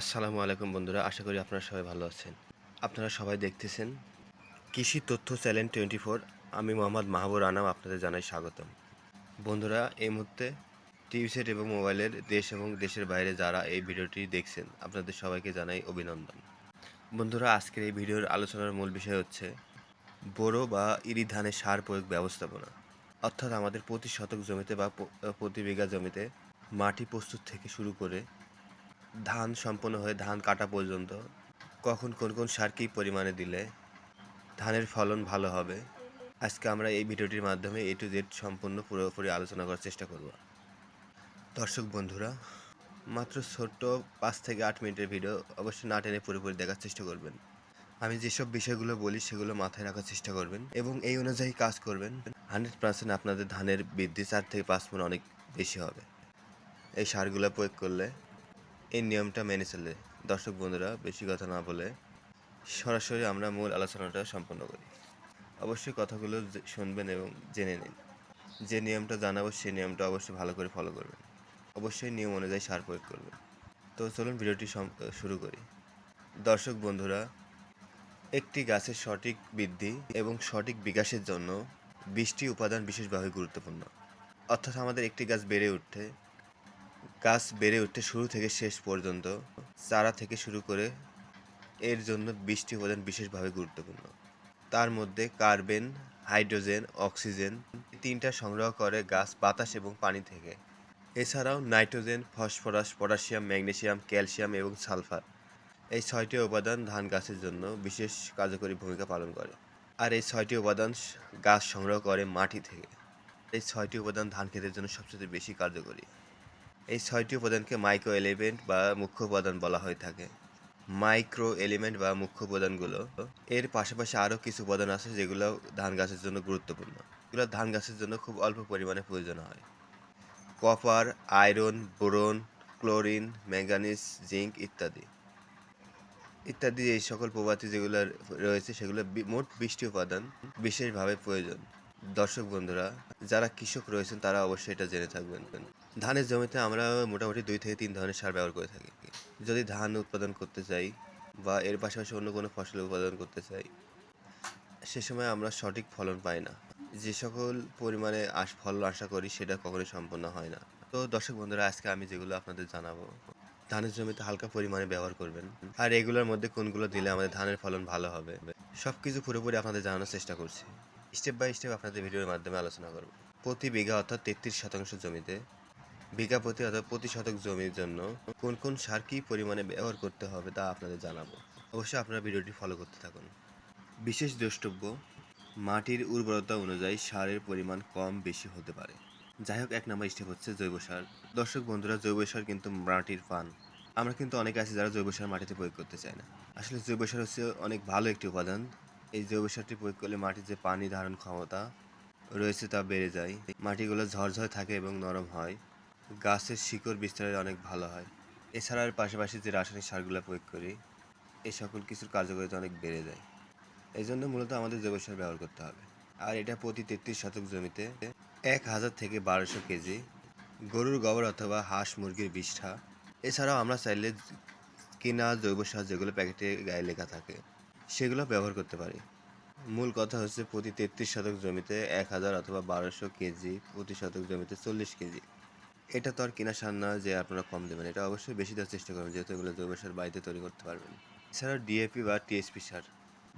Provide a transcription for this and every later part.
আসসালামু আলাইকুম বন্ধুরা, আশা করি আপনারা সবাই ভালো আছেন। আপনারা সবাই দেখতেছেন কৃষি তথ্য চ্যানেল টোয়েন্টি ফোর, আমি মোহাম্মদ মাহবুর আনাম, আপনাদের জানাই স্বাগতম। বন্ধুরা, এই মুহূর্তে টিভি সেট এবং মোবাইলের দেশ এবং দেশের বাইরে যারা এই ভিডিওটি দেখছেন, আপনাদের সবাইকে জানাই অভিনন্দন। বন্ধুরা, আজকের এই ভিডিওর আলোচনার মূল বিষয় হচ্ছে বোরো বা ইরি ধানের সার প্রয়োগ ব্যবস্থাপনা। অর্থাৎ আমাদের প্রতি শতক জমিতে বা প্রতি বিঘা জমিতে মাটি প্রস্তুত থেকে শুরু করে ধান সম্পন্ন হয়ে ধান কাটা পর্যন্ত কখন কোন কোন সার কী পরিমাণে দিলে ধানের ফলন ভালো হবে, আজকে আমরা এই ভিডিওটির মাধ্যমে এ টু জেড সম্পূর্ণ পুরোপুরি আলোচনা করার চেষ্টা করব। দর্শক বন্ধুরা, মাত্র ছোট্ট পাঁচ থেকে আট মিনিটের ভিডিও অবশ্যই না টেনে পুরোপুরি দেখার চেষ্টা করবেন। আমি যেসব বিষয়গুলো বলি সেগুলো মাথায় রাখার চেষ্টা করবেন এবং এই অনুযায়ী কাজ করবেন। হান্ড্রেড পার্সেন্ট আপনাদের ধানের বৃদ্ধি চার থেকে পাঁচ মন অনেক বেশি হবে। এই সারগুলো প্রয়োগ করলে এই নিয়মটা মেনে চলে। দর্শক বন্ধুরা, বেশি কথা না বলে সরাসরি আমরা মূল আলোচনাটা সম্পন্ন করি। অবশ্যই কথাগুলো শুনবেন এবং জেনে নিন। যে নিয়মটা জানাব, সেই নিয়মটা অবশ্যই ভালো করে ফলো করবেন। অবশ্যই নিয়ম অনুযায়ী সার প্রয়োগ করবেন। তো চলুন ভিডিওটি শুরু করি। দর্শক বন্ধুরা, একটি গাছের সঠিক বৃদ্ধি এবং সঠিক বিকাশের জন্য বৃষ্টি উপাদান বিশেষভাবে গুরুত্বপূর্ণ। অর্থাৎ আমাদের একটি গাছ বেড়ে উঠতে গাছ বেড়ে উঠতে শুরু থেকে শেষ পর্যন্ত চারা থেকে শুরু করে এর জন্য বৃষ্টি উপাদান বিশেষভাবে গুরুত্বপূর্ণ। তার মধ্যে কার্বন, হাইড্রোজেন, অক্সিজেন তিনটা সংগ্রহ করে গাছ, বাতাস এবং পানি থেকে। এছাড়াও nitrogen, phosphorus, potassium magnesium calcium এবং সালফার। এই ছয়টি উপাদান ধান গাছের জন্য বিশেষ কার্যকরী ভূমিকা পালন করে। আর এই ছয়টি উপাদান গাছ সংগ্রহ করে মাটি থেকে। এই ছয়টি উপাদান ধান ক্ষেতের জন্য সবচেয়ে বেশি কার্যকরী। এই ছয়টি উপাদানকে মাইক্রো এলিমেন্ট বা মুখ্য উপাদান বলা হয়ে থাকে। মাইক্রো এলিমেন্ট বা মুখ্য উপাদানগুলো, এর পাশাপাশি আরও কিছু উপাদান আছে যেগুলো ধান গাছের জন্য গুরুত্বপূর্ণ। এগুলো ধান গাছের জন্য খুব অল্প পরিমাণে প্রয়োজন হয়। Copper iron boron chlorine manganese zinc ইত্যাদি। ইত্যাদি এই সকল প্রভাতি যেগুলো রয়েছে সেগুলো মোট বৃষ্টি উপাদান বিশেষভাবে প্রয়োজন। দর্শক বন্ধুরা, যারা কৃষক রয়েছেন, তারা অবশ্যই এটা জেনে থাকবেন। ধানের জমিতে আমরা মোটামুটি দুই থেকে তিন ধরনের সার ব্যবহার করে থাকি। যদি ধান উৎপাদন করতে চাই বা এর পাশাপাশি অন্য কোনো ফসল উৎপাদন করতে চাই, সে সময় আমরা সঠিক ফলন পাই না। যে সকল পরিমাণে আশ ফলন আশা করি, সেটা কখনোই সম্পন্ন হয় না। তো দর্শক বন্ধুরা, আজকে আমি যেগুলো আপনাদের জানাব, ধানের জমিতে হালকা পরিমাণে ব্যবহার করবেন। আর এগুলোর মধ্যে কোনগুলো দিলে আমাদের ধানের ফলন ভালো হবে সব কিছু পুরোপুরি আপনাদের জানানোর চেষ্টা করছি। স্টেপ বাই স্টেপ আপনাদের ভিডিওর মাধ্যমে আলোচনা করব। প্রতি বিঘা অর্থাৎ তেত্রিশ শতাংশ জমিতে, বিঘা প্রতি অর্থাৎ প্রতি শতক জমির জন্য কোন কোন সার কী পরিমাণে ব্যবহার করতে হবে তা আপনাদের জানাব। অবশ্যই আপনারা ভিডিওটি ফলো করতে থাকুন। বিশেষ দ্রষ্টব্য, মাটির উর্বরতা অনুযায়ী সারের পরিমাণ কম বেশি হতে পারে। যাই হোক, এক নম্বর স্টেপ হচ্ছে জৈব সার। দর্শক বন্ধুরা, জৈব সার কিন্তু মাটির পান। আমরা কিন্তু অনেকে আছি যারা জৈব সার মাটিতে প্রয়োগ করতে চায় না। আসলে জৈব সার হচ্ছে অনেক ভালো একটি উপাদান। এই জৈব সারটি প্রয়োগ করলে মাটির যে পানি ধারণ ক্ষমতা রয়েছে তা বেড়ে যায়। মাটিগুলো ঝরঝরে থাকে এবং নরম হয়। গাছের শিকড় বিস্তারের অনেক ভালো হয়। এছাড়া এর পাশাপাশি যে রাসায়নিক সারগুলো প্রয়োগ করি এই সকল কিছুর কার্যকারিতা অনেক বেড়ে যায়। এই জন্য মূলত আমাদের জৈব সার ব্যবহার করতে হবে। আর এটা প্রতি তেত্রিশ শতক জমিতে এক হাজার থেকে বারোশো কেজি গরুর গোবর অথবা হাঁস মুরগির বিষ্ঠা। এছাড়াও আমরা চাইলে কিনা জৈব সার যেগুলো প্যাকেটে গায়ে লেখা থাকে সেগুলো ব্যবহার করতে পারি। মূল কথা হচ্ছে প্রতি তেত্রিশ শতক জমিতে এক হাজার অথবা বারোশো কেজি প্রতি শতক জমিতে চল্লিশ কেজি। এটা তো আর কিনা সার না যে আপনারা কম দেবেন, এটা অবশ্যই বেশি দেওয়ার চেষ্টা করবেন যেহেতু এগুলো জৈব সার বাড়িতে তৈরি করতে পারবেন। এছাড়াও ডিএপি বা টিএসপি সার।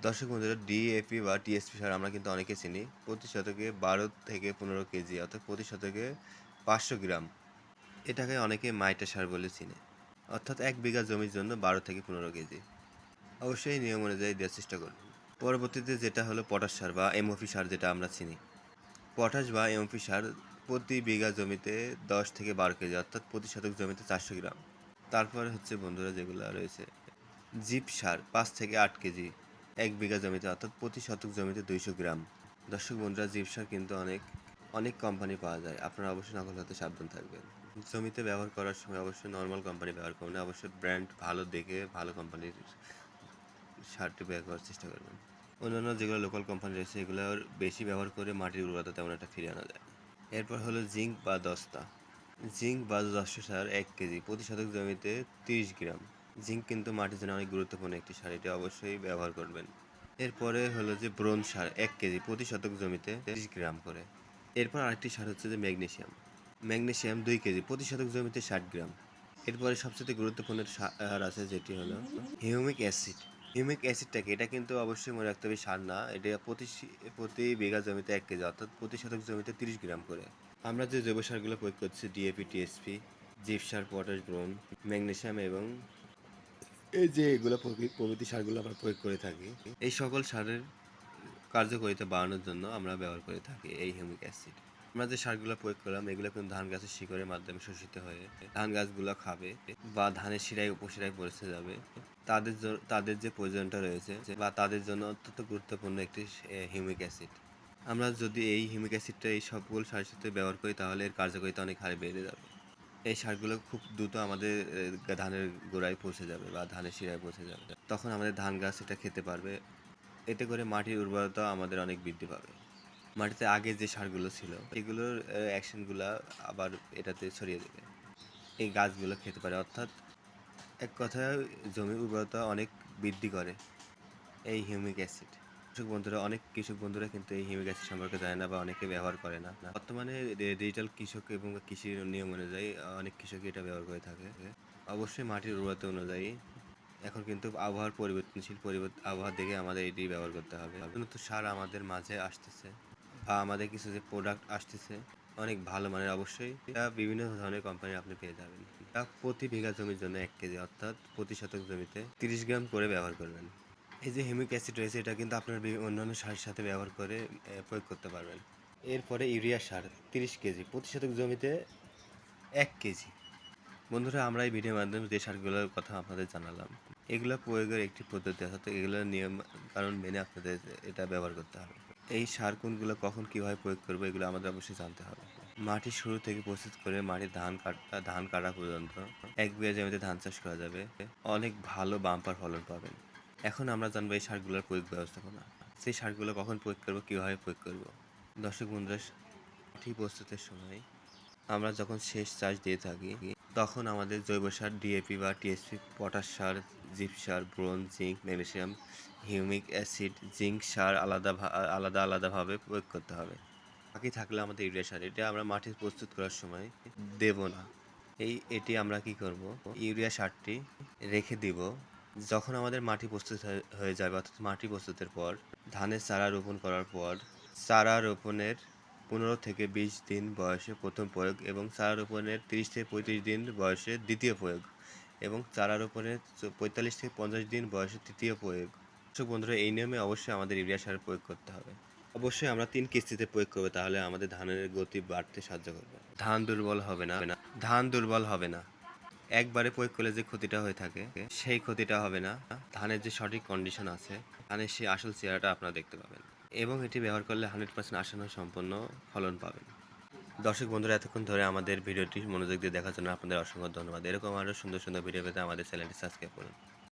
দর্শক বন্ধুরা, ডিএপি বা টিএসপি সার আমরা কিন্তু অনেকে চিনি। প্রতি শতকে বারো থেকে পনেরো কেজি অর্থাৎ প্রতি শতকে পাঁচশো গ্রাম। এটাকে অনেকে মাইটা সার বলে চিনে। অর্থাৎ এক বিঘা জমির জন্য বারো থেকে পনেরো কেজি। অবশ্যই নিয়ম অনুযায়ী দেওয়ার চেষ্টা করবেন পরবর্তীতে যেটা হলো পটাশ সার বা এমওপি সার যেটা আমরা চিনি। পটাশ বা এমওপি সার প্রতি বিঘা জমিতে দশ থেকে বারো কেজি, অর্থাৎ প্রতি শতক জমিতে চারশো গ্রাম। তারপরে হচ্ছে বন্ধুরা যেগুলো রয়েছে, জিপ সার পাঁচ থেকে আট কেজি এক বিঘা জমিতে, অর্থাৎ প্রতি শতক জমিতে দুইশো গ্রাম। দর্শক বন্ধুরা, জিপ সার কিন্তু অনেক অনেক কোম্পানি পাওয়া যায়। আপনারা অবশ্যই নকল হতে সাবধান থাকবেন। জমিতে ব্যবহার করার সময় অবশ্যই নর্মাল কোম্পানি ব্যবহার করবেন অবশ্যই ব্র্যান্ড ভালো দেখে ভালো কোম্পানির সারটি ব্যবহার করার চেষ্টা করবেন অন্যান্য যেগুলো লোকাল কোম্পানি রয়েছে, এগুলোর বেশি ব্যবহার করে মাটির উর্বরতা তেমন একটা ফিরিয়ে আনা যায়। এরপর হলো জিঙ্ক বা দস্তা। জিঙ্ক বা দশ সার এক কেজি, প্রতি শতক জমিতে তিরিশ গ্রাম। জিঙ্ক কিন্তু মাটির জন্য অনেক গুরুত্বপূর্ণ একটি সার, এটি অবশ্যই ব্যবহার করবেন। এরপরে হলো যে ব্রোন সার, এক কেজি, প্রতি শতক জমিতে তিরিশ গ্রাম করে। এরপর আরেকটি সার হচ্ছে যে ম্যাগনেসিয়াম ম্যাগনেসিয়াম দুই কেজি, প্রতি শতক জমিতে ষাট গ্রাম। এরপরে সবচেয়ে গুরুত্বপূর্ণ সার আছে, যেটি হলো হিউমিক অ্যাসিড। হিউমিক অ্যাসিডটাকে, এটা কিন্তু অবশ্যই মনে রাখতে হবে সার না। এটা প্রতি প্রতি বিঘা জমিতে এক কেজি, অর্থাৎ প্রতি শতক জমিতে তিরিশ গ্রাম করে। আমরা যে জৈব সারগুলো প্রয়োগ করছি ডিএপি টিএসপি জিপসার পটাশ ব্রোন ম্যাগনেশিয়াম এবং এই যে এগুলো প্রভৃতি সারগুলো আমরা প্রয়োগ করে থাকি, এই সকল সারের কার্যকারিতা বাড়ানোর জন্য আমরা ব্যবহার করে থাকি এই হিউমিক অ্যাসিড। আমরা যে সারগুলো প্রয়োগ করলাম, এগুলো কিন্তু ধান গাছের শিকড়ের মাধ্যমে শোষিত হয়ে ধান গাছগুলো খাবে বা ধানের শিরায়, উপশিরায় পৌঁছে যাবে। তাদের তাদের যে প্রয়োজনটা রয়েছে, বা তাদের জন্য অত্যন্ত গুরুত্বপূর্ণ একটি হিউমিক অ্যাসিড। আমরা যদি এই হিউমিক অ্যাসিডটা এই সবগুলো সারের সাথে ব্যবহার করি, তাহলে এর কার্যকারিতা অনেক হারে বেড়ে যাবে। এই সারগুলো খুব দ্রুত আমাদের ধানের গোড়ায় পৌঁছে যাবে বা ধানের শিরায় পৌঁছে যাবে। তখন আমাদের ধান গাছ এটা খেতে পারবে। এতে করে মাটির উর্বরতা আমাদের অনেক বৃদ্ধি পাবে। মাটিতে আগে যে সারগুলো ছিল, এগুলোর অ্যাকশনগুলো আবার এটাতে ছড়িয়ে দেবে। এই গাছগুলো খেতে পারে। অর্থাৎ এক কথায় জমির উর্বরতা অনেক বৃদ্ধি করে এই হিউমিক অ্যাসিড। কৃষক বন্ধুরা, অনেক কৃষক বন্ধুরা কিন্তু এই হিউমিক অ্যাসিড সম্পর্কে জানে না বা অনেকে ব্যবহার করে না। বর্তমানে ডিজিটাল কৃষক এবং কৃষির নিয়ম অনুযায়ী অনেক কৃষকই এটা ব্যবহার করে থাকে। অবশ্যই মাটির উর্বরতা অনুযায়ী এখন কিন্তু আবহাওয়ার পরিবর্তনশীল পরিবর্তন আবহাওয়া দেখে আমাদের এটি ব্যবহার করতে হবে। নতুন সার আমাদের মাঝে আসতেছে। আমাদের কিছু যে প্রোডাক্ট আসতেছে, অনেক ভালো মানের অবশ্যই। এটা বিভিন্ন ধরনের কোম্পানি আপনি পেয়ে যাবেন। এটা প্রতি বিঘা জমির জন্য এক কেজি, অর্থাৎ প্রতি শতক জমিতে তিরিশ গ্রাম করে ব্যবহার করবেন। এই যে হিউমিক অ্যাসিড রয়েছে, এটা কিন্তু আপনার অন্যান্য সারের সাথে ব্যবহার করে প্রয়োগ করতে পারবেন। এরপরে ইউরিয়া সার, তিরিশ কেজি, প্রতি শতক জমিতে এক কেজি। বন্ধুরা, আমরা এই ভিডিওর মাধ্যমে যে সারগুলোর কথা আপনাদের জানালাম, এগুলো প্রয়োগের একটি পদ্ধতি, অর্থাৎ এগুলোর নিয়ম, কারণ মেনে আপনাদের এটা ব্যবহার করতে হবে। এই সার কোনগুলো কখন কীভাবে প্রয়োগ করব এগুলো আমাদের অবশ্যই জানতে হবে। মাটি শুরু থেকে প্রস্তুত করে মাটির ধান কাটা ধান কাটা পর্যন্ত এক বিঘা জমিতে ধান চাষ করা যাবে। অনেক ভালো বাম্পার ফলন পাবেন। এখন আমরা জানব এই সারগুলোর প্রয়োগ ব্যবস্থাপনা। সেই সারগুলো কখন প্রয়োগ করব, কীভাবে প্রয়োগ করব? দর্শক বন্ধুরা, মাটি প্রস্তুতের সময় আমরা যখন শেষ চাষ দিয়ে থাকি, তখন আমাদের জৈব সার, ডিএপি বা টিএসপি, পটাশ সার, জিপ সার boron zinc, magnesium humic acid, zinc সার আলাদা আলাদা আলাদাভাবে প্রয়োগ করতে হবে। বাকি থাকলে আমাদের ইউরিয়া সার এটা আমরা মাটি প্রস্তুত করার সময় দেব না। এই, এটি আমরা কি করব? ইউরিয়া সারটি রেখে দিব। যখন আমাদের মাটি প্রস্তুত হয়ে- যাবে, অর্থাৎ মাটি প্রস্তুতের পর, ধানের চারা রোপণ করার পর, চারা রোপণের পনেরো থেকে বিশ দিন বয়সে প্রথম প্রয়োগ এবং চারা রোপণের তিরিশ থেকে পঁয়ত্রিশ দিন বয়সে দ্বিতীয় প্রয়োগ এবং চারা রোপণের পঁয়তাল্লিশ থেকে পঞ্চাশ দিন বয়সে তৃতীয় প্রয়োগ। দর্শক বন্ধুরা, এই নিয়মে অবশ্যই আমাদের ইউরিয়া সার প্রয়োগ করতে হবে। অবশ্যই আমরা তিন কিস্তিতে প্রয়োগ করব, তাহলে আমাদের ধানের গতি বাড়তে সাহায্য করবে। ধান দুর্বল হবে না। ধান দুর্বল হবে না। একবারে প্রয়োগ করলে যে ক্ষতিটা হয়ে থাকে, সেই ক্ষতিটা হবে না। ধানের যে সঠিক কন্ডিশন আছে, ধানের সেই আসল চেহারাটা আপনারা দেখতে পাবেন। এবং এটি ব্যবহার করলে হান্ড্রেড পার্সেন্ট আসানো সম্পন্ন ফলন পাবেন। দর্শক বন্ধুরা, এতক্ষণ ধরে আমাদের ভিডিওটি মনোযোগ দিয়ে দেখার জন্য আপনাদের অসংখ্য ধন্যবাদ। এরকম আরও সুন্দর সুন্দর ভিডিও পেতে আমাদের চ্যানেলটি সাবস্ক্রাইব করুন।